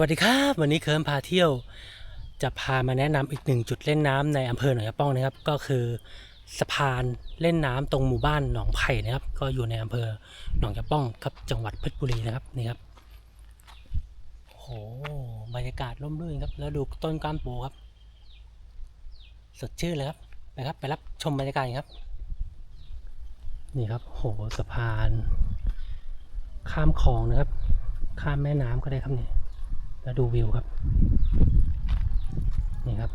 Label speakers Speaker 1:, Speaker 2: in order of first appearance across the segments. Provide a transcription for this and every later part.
Speaker 1: วัสดีครับ วันนี้เคิร์มพาเที่ยว จะพามาแนะนำอีกหนึ่งจุดเล่นน้ำในอำเภอหนองยาป้องนะครับ ก็คือสะพานเล่นน้ำตรงหมู่บ้านหนองไผ่นะครับ ก็อยู่ในอำเภอหนองยาป้องครับจังหวัดเพชรบุรีนะครับนี่ครับโอ้โหบรรยากาศร่มรื่นครับ แล้วดูต้นกล้ามปูครับ สดชื่นเลยครับไปครับ ไปรับชมบรรยากาศครับ นี่ครับโอ้โหสะพาน ข้ามคลองนะครับ ข้ามแม่น้ำก็ได้ครับนี่ แล้วดูวิวครับ นี่ครับ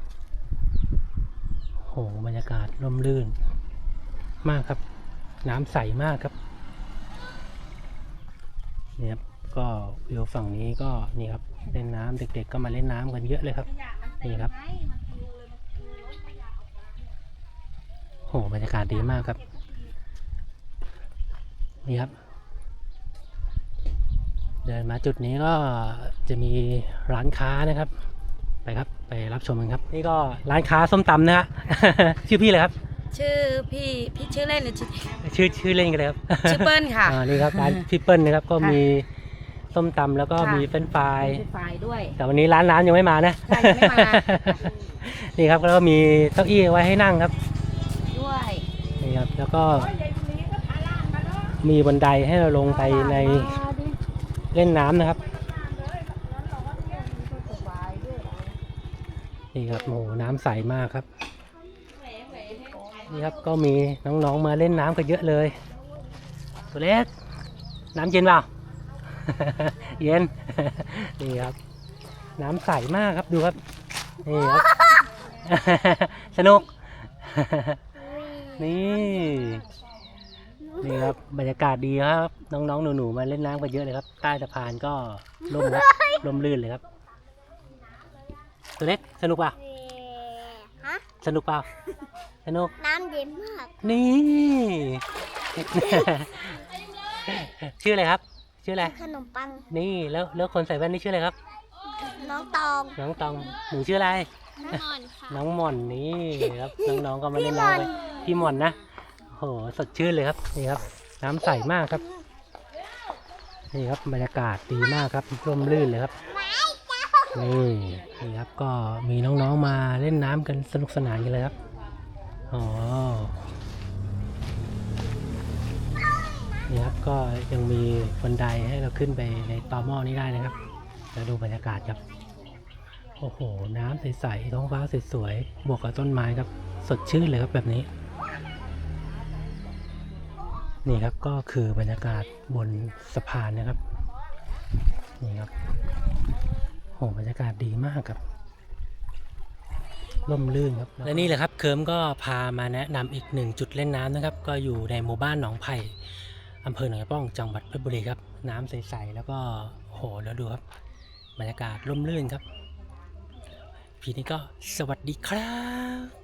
Speaker 1: โหบรรยากาศร่มรื่น มากครับ น้ำใสมากครับ นี่ครับ ก็วิวฝั่งนี้ก็นี่ครับ เล่นน้ำเด็ก ๆ ก็มาเล่นน้ำกันเยอะเลยครับ นี่ครับ โหบรรยากาศดีมากครับ นี่ครับ เดินมาจุดนี้ก็จะมีร้านค้านะครับ ไปครับไปรับชมกันครับ นี่ก็ร้านค้าส้มตำนะฮะ ชื่อพี่เลยครับ
Speaker 2: ชื่อพี่พี่ชื่อเล่นหรือชื่อ
Speaker 1: ชื่อชื่อเล่นกันเลยครับ
Speaker 2: ชื่อเปิ้ลค่ะ
Speaker 1: อ่านี่ครับร้านพี่เปิ้ลนะครับก็
Speaker 2: ค่ะ
Speaker 1: มีส้มตำแล้วก็
Speaker 2: ค่ะ
Speaker 1: มีเฟรนช์ฟราย
Speaker 2: เป็นฝ่ายด้วย
Speaker 1: แต่วันนี้ร้านร้านยังไม่มานะ
Speaker 2: ค่ะยังไม่มา
Speaker 1: นี่ครับแล้วก็มีเก้าอี้ไว้ให้นั่งครับ
Speaker 2: ด้วย
Speaker 1: นี่ครับแล้วก็มีบันไดให้เราลงไปใน เล่นน้ำนะครับ นี่ครับโอ้โหน้ำใสมากครับ นี่ครับก็มีน้องๆมาเล่นน้ำกันเยอะเลย ตัวเล็กน้ำเย็นเปล่า เย็น นี่ครับ น้ำใสมากครับดูครับ นี่ครับ สนุก นี่ นี่ครับบรรยากาศดีครับ น้องๆหนูๆมาเล่นน้ำกันเยอะเลยครับ ใต้สะพานก็ร่มครับร่มรื่นเลยครับ ตัวเล็กสนุกเปล่า
Speaker 3: ฮะ
Speaker 1: สนุกเปล่าสนุก
Speaker 3: น้ำเย็นมาก
Speaker 1: นี่ ชื่ออะไรครับ ชื่ออะไร
Speaker 3: ขนมปัง
Speaker 1: นี่แล้วแล้วคนใส่แว่นนี่ชื่ออะไรครับ
Speaker 3: น้องตอง
Speaker 1: น้องตองหนูชื่ออะไร
Speaker 3: น้องมอนค่ะ
Speaker 1: น้องหม่อนนี่ครับน้องๆก็มาเล่นน้ำไปพี่หม่อนนะโอ้โหสดชื่นเลยครับนี่ครับ น้ำใสมากครับนี่ครับบรรยากาศดีมากครับร่มรื่นเลยครับนี่นี่ครับก็มีน้องๆมาเล่นน้ำกันสนุกสนานกันเลยครับอ๋อนี่ครับก็ยังมีบันไดให้เราขึ้นไปในตอหม้อนี้ได้นะครับแล้วดูบรรยากาศครับโอ้โห น้ำใสๆท้องฟ้าสวยๆบวกกับต้นไม้ครับ สดชื่นเลยครับแบบนี้ นี่ครับก็คือบรรยากาศบนสะพานนะครับ นี่ครับโอ้บรรยากาศดีมากครับร่มรื่นครับและนี่แหละครับเคิร์มก็พามาแนะนำอีกหนึ่งจุดเล่นน้ำนะครับ ก็อยู่ในหมู่บ้านหนองไผ่อำเภอหนองป้องจังหวัดเพชรบุรีครับ น้ำใสๆแล้วก็โอ้โหแล้วดูครับบรรยากาศร่มรื่นครับพีนี้ก็สวัสดีครับ